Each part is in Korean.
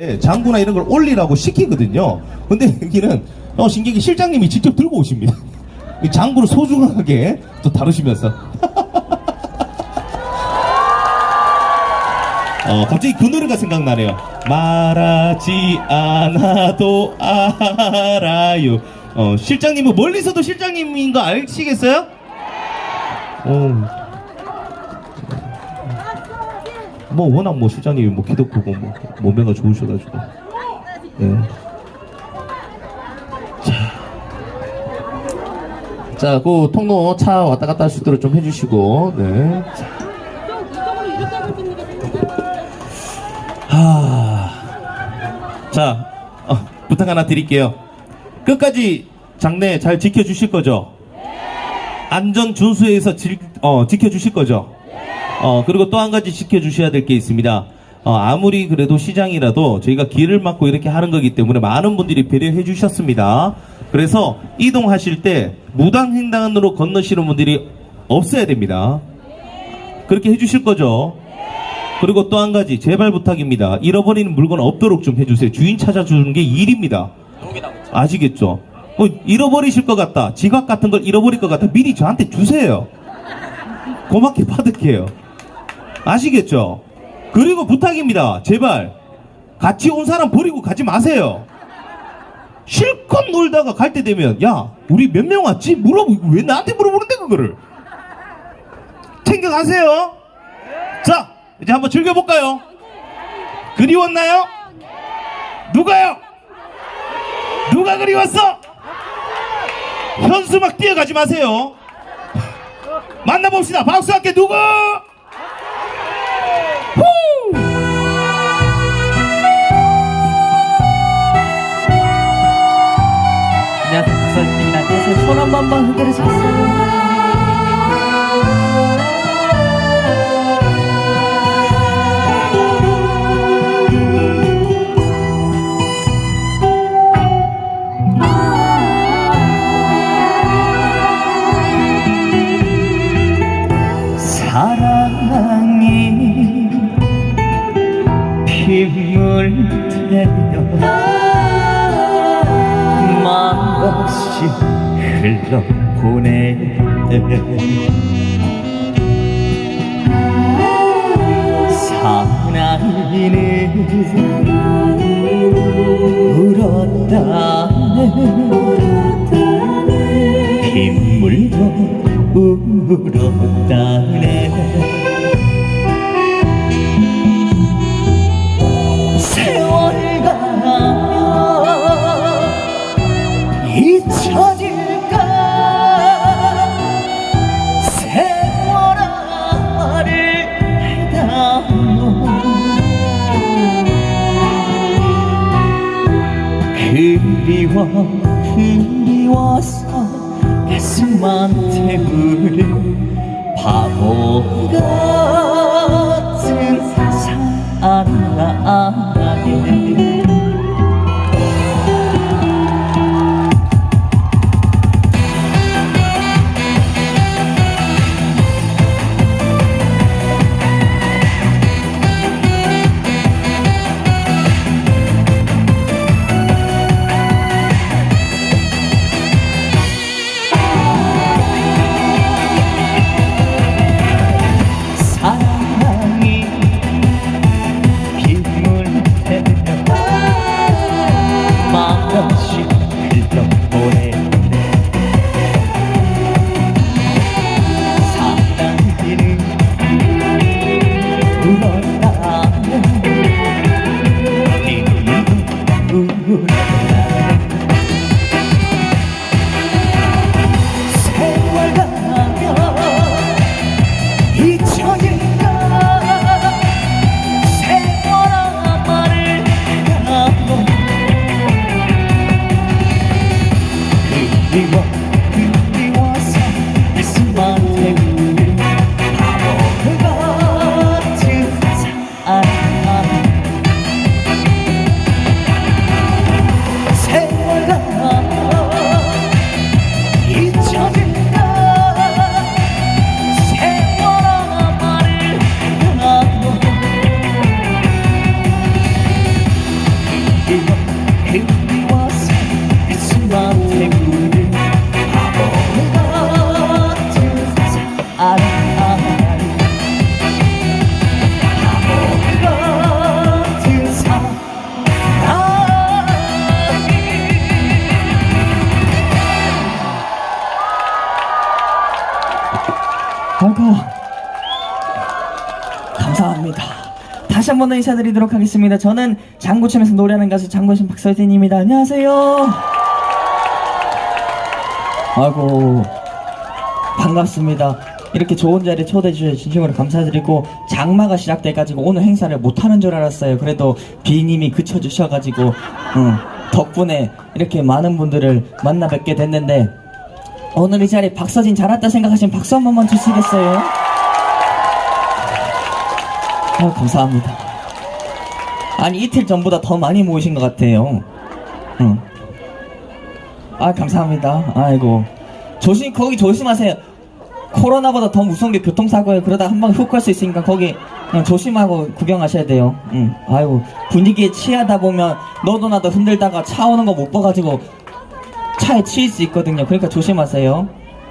예, 장구나 이런 걸 올리라고 시키거든요. 근데 여기는 어, 신기하게 실장님이 직접 들고 오십니다. 이 장구를 소중하게 또 다루시면서. 어, 갑자기 그 노래가 생각나네요. 말하지 않아도 알아요. 어, 실장님은 멀리서도 실장님인 거 아시겠어요? 어, 뭐 워낙 뭐 실장님이 뭐 키도 크고 뭐 몸매가 좋으셔가지고 네. 자, 자, 그 통로 차 왔다 갔다 할 수 있도록 좀 해주시고 네. 하... 자, 어, 부탁 하나 드릴게요. 끝까지 장례 잘 지켜주실 거죠? 안전 준수해서 질- 어, 지켜주실 거죠? 어, 그리고 또 한 가지 지켜주셔야 될 게 있습니다. 어, 아무리 그래도 시장이라도 저희가 길을 막고 이렇게 하는 거기 때문에 많은 분들이 배려해 주셨습니다. 그래서 이동하실 때 무단횡단으로 건너시는 분들이 없어야 됩니다. 그렇게 해 주실 거죠? 그리고 또 한 가지 제발 부탁입니다. 잃어버리는 물건 없도록 좀 해주세요. 주인 찾아주는 게 일입니다. 아시겠죠? 어, 잃어버리실 것 같다. 지갑 같은 걸 잃어버릴 것 같다. 미리 저한테 주세요. 고맙게 받을게요. 아시겠죠? 그리고 부탁입니다. 제발 같이 온 사람 버리고 가지 마세요. 실컷 놀다가 갈 때 되면 야 우리 몇 명 왔지? 물어보고 왜 나한테 물어보는데 그거를 챙겨가세요. 자 이제 한번 즐겨볼까요? 그리웠나요? 누가요? 누가 그리웠어? 현수 막 뛰어가지 마세요. 만나봅시다. 박수 함께 누구? 박서진입니다 안녕하세요 손한 번만 흔들어주세요. 사랑이 빗물 되 흘러 보내. 사나이는 울었다네 빗물도 울었다 다시 한 번 더 인사드리도록 하겠습니다. 저는 장구춤에서 노래하는 가수 장구춤 박설진입니다. 안녕하세요. 아이고 반갑습니다. 이렇게 좋은 자리에 초대해 주셔서 진심으로 감사드리고 장마가 시작돼가지고 오늘 행사를 못하는 줄 알았어요. 그래도 비님이 그쳐주셔가지고 응, 덕분에 이렇게 많은 분들을 만나 뵙게 됐는데 오늘 이 자리에 박서진 잘 왔다 생각하시면 박수 한 번만 주시겠어요? 아유, 감사합니다. 아니 이틀 전보다 더 많이 모이신 것 같아요. 응. 아 감사합니다. 아이고 조심 거기 조심하세요. 코로나보다 더 무서운 게 교통사고예요. 그러다 한 방 훅 갈 수 있으니까 거기 그냥 조심하고 구경하셔야 돼요. 응. 아이고 분위기에 취하다 보면 너도 나도 흔들다가 차 오는 거 못 봐가지고 차에 치일 수 있거든요. 그러니까 조심하세요.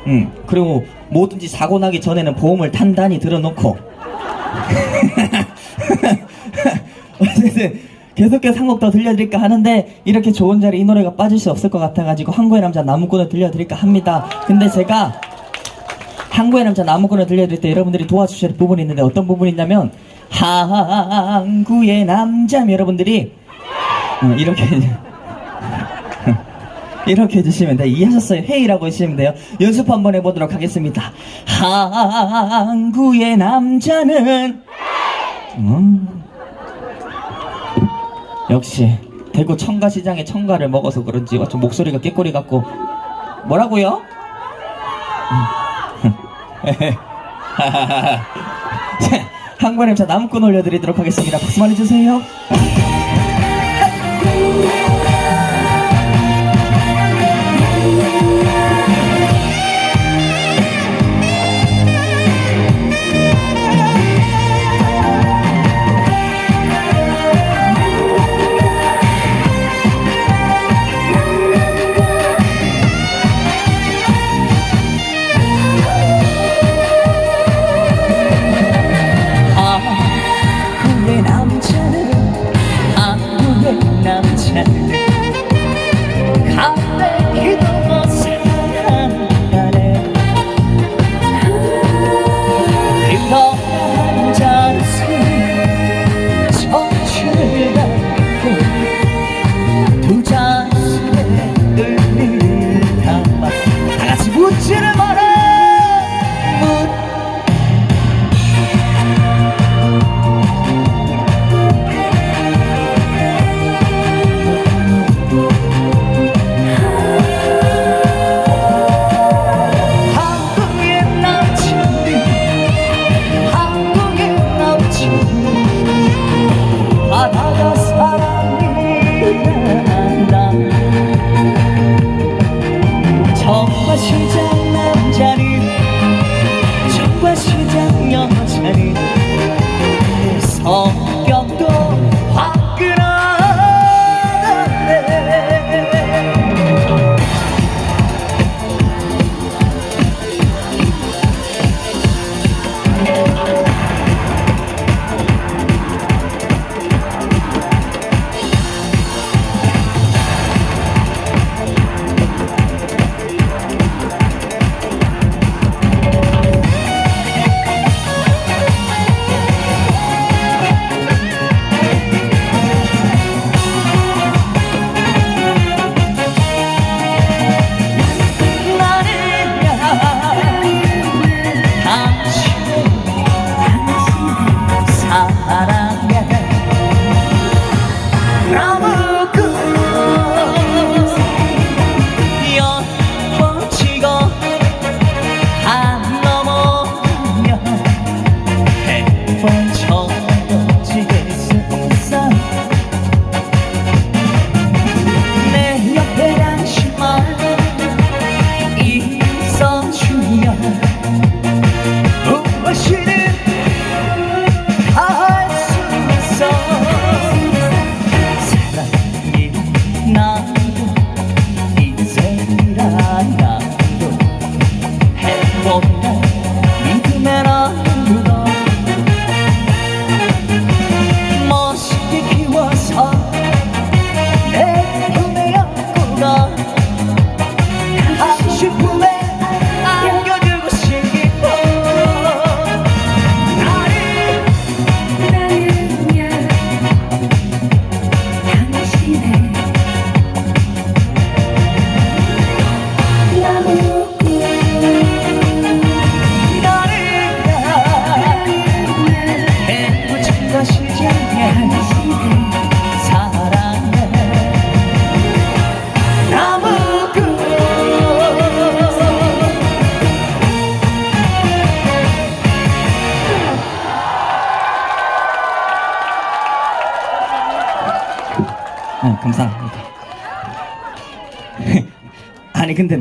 응. 그리고 뭐든지 사고 나기 전에는 보험을 단단히 들어놓고 어쨌든 계속해서 한곡더 들려드릴까 하는데 이렇게 좋은 자리 이 노래가 빠질 수 없을 것 같아가지고 한국의 남자 나무꾼을 들려드릴까 합니다. 근데 제가 한국의 남자 나무꾼을 들려드릴 때 여러분들이 도와주셔야 할 부분이 있는데 어떤 부분이 있냐면 한국의 남자 여러분들이 어, 이렇게 이렇게 해주시면 돼요. 이해하셨어요? 헤이라고 해주시면 돼요. 연습 한번 해보도록 하겠습니다. 항구의 남자는 음. 역시 대구 청가시장의 청가를 먹어서 그런지 어쩜 목소리가 깨꼬리 같고 뭐라고요? 음. 자, 항구의 남자 나무꾼 올려드리도록 하겠습니다. 박수 많이 주세요.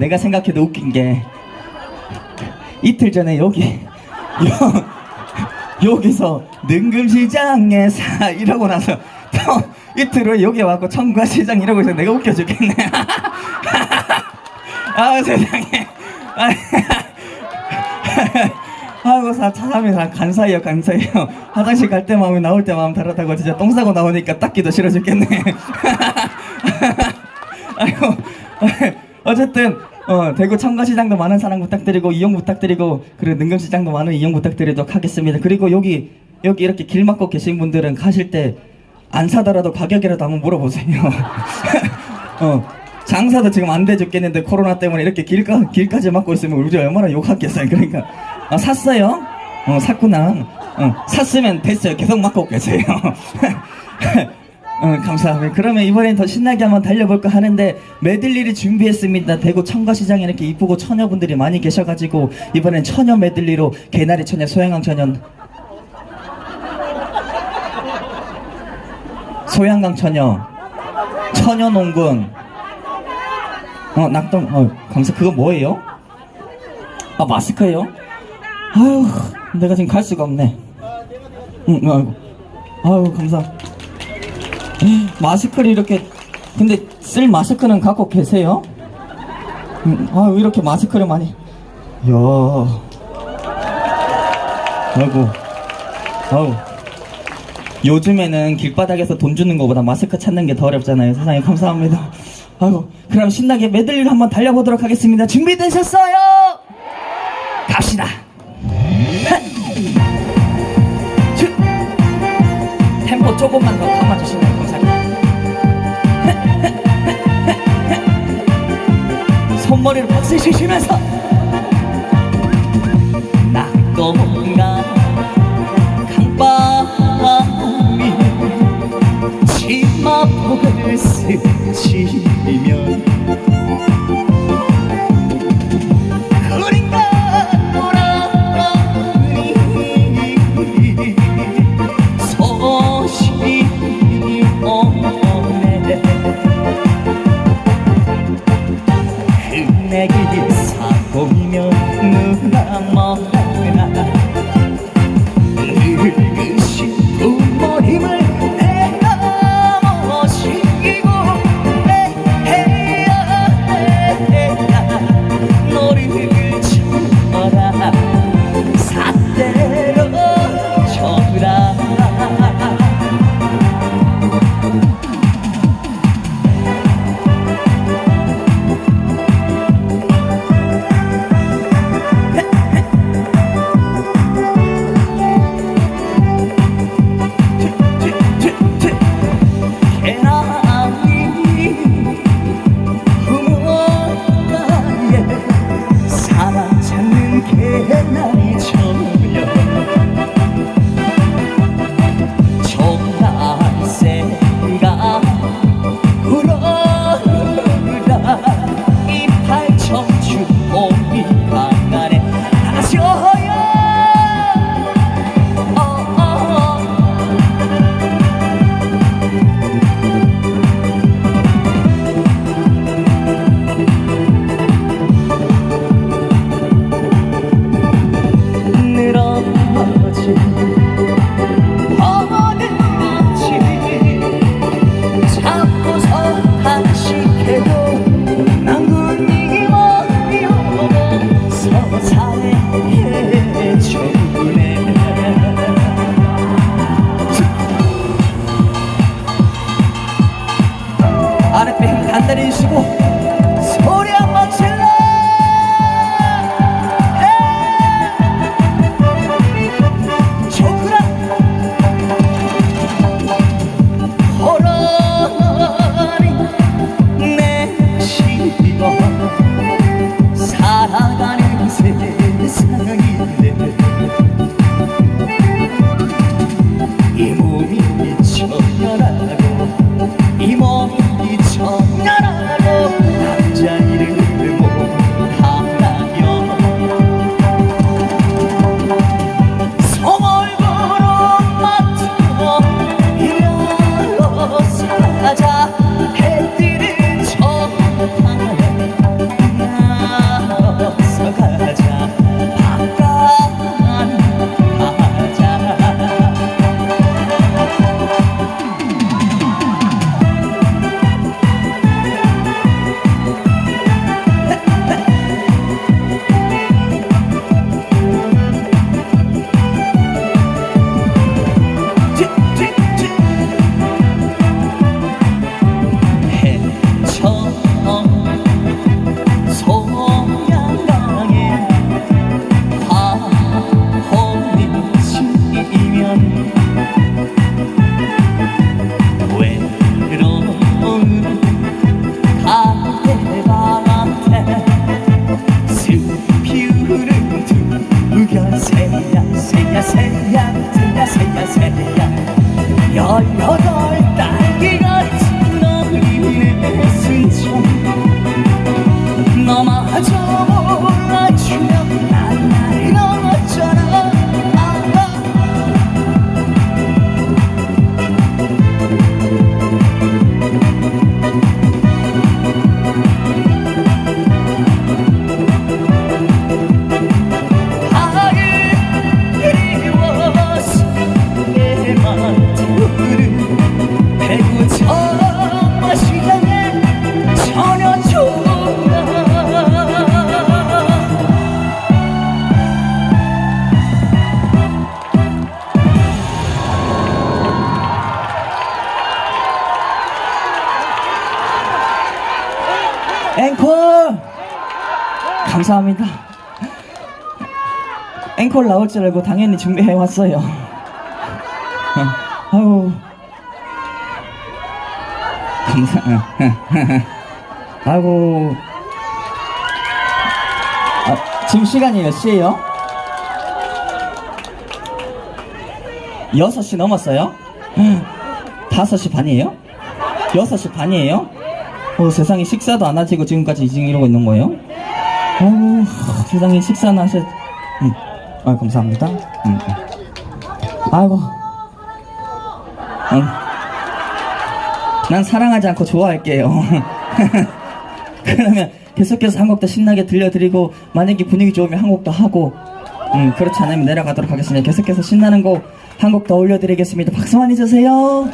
내가 생각해도 웃긴 게 이틀 전에 여기 여, 여기서 능금시장에 사 이러고 나서 또 이틀 후에 여기 와갖고 청과시장 이러고 있어 내가 웃겨 죽겠네. 아 세상에. 아이고 사 사람이 다 간사해요 간사해요. 화장실 갈 때 마음이 나올 때 마음 다르다고 진짜 똥 싸고 나오니까 닦기도 싫어 죽겠네. 아이고 어쨌든 어, 대구 청과시장도 많은 사랑 부탁드리고 이용 부탁드리고 그리고 능금시장도 많은 이용 부탁드리도록 하겠습니다. 그리고 여기 여기 이렇게 길 막고 계신 분들은 가실 때 안 사더라도 가격이라도 한번 물어보세요. 어 장사도 지금 안 돼 죽겠는데 코로나 때문에 이렇게 길가, 길까지 막고 있으면 우리 얼마나 욕하겠어요. 그러니까. 아, 샀어요? 어 샀구나. 어, 샀으면 됐어요. 계속 막고 계세요 어, 감사합니다. 그러면 이번엔 더 신나게 한번 달려볼까 하는데 메들리를 준비했습니다. 대구 청과시장에 이렇게 이쁘고 처녀분들이 많이 계셔가지고 이번엔 처녀 메들리로 개나리 처녀, 소양강 처녀, 소양강 처녀, 처녀 농군, 어 낙동, 어 감사 그거 뭐예요? 아 마스크예요? 아유 내가 지금 갈 수가 없네. 응, 아이고, 아유 감사. 마스크를 이렇게 근데 쓸 마스크는 갖고 계세요? 음, 아 이렇게 마스크를 많이. 야. 아이고. 아우. 요즘에는 길바닥에서 돈 주는 것보다 마스크 찾는 게 더 어렵잖아요. 세상에 감사합니다. 아이고. 그럼 신나게 메들리를 한번 달려보도록 하겠습니다. 준비되셨어요? 갑시다. 주- 템포 조금만 더 감아주시면. 손머리를 박수 치시면서. 낙동강 강바람이 치마폭을 스치면 감사합니다. 앵콜 나올 줄 알고 당연히 준비해 왔어요. 아유. 감사, 아이고. 아, 지금 시간이 몇 시예요? 6시 넘었어요? 5시 반이에요? 6시 반이에요? 어, 세상에 식사도 안 하시고 지금까지 지금 이러고 있는 거예요? 아이고, 세상에 식사는 하셨, 음. 아, 감사합니다. 음, 음. 아이고. 음. 난 사랑하지 않고 좋아할게요. 그러면 계속해서 한 곡 더 신나게 들려드리고, 만약에 분위기 좋으면 한 곡 더 하고, 음, 그렇지 않으면 내려가도록 하겠습니다. 계속해서 신나는 곡 한 곡 더 올려드리겠습니다. 박수 많이 주세요.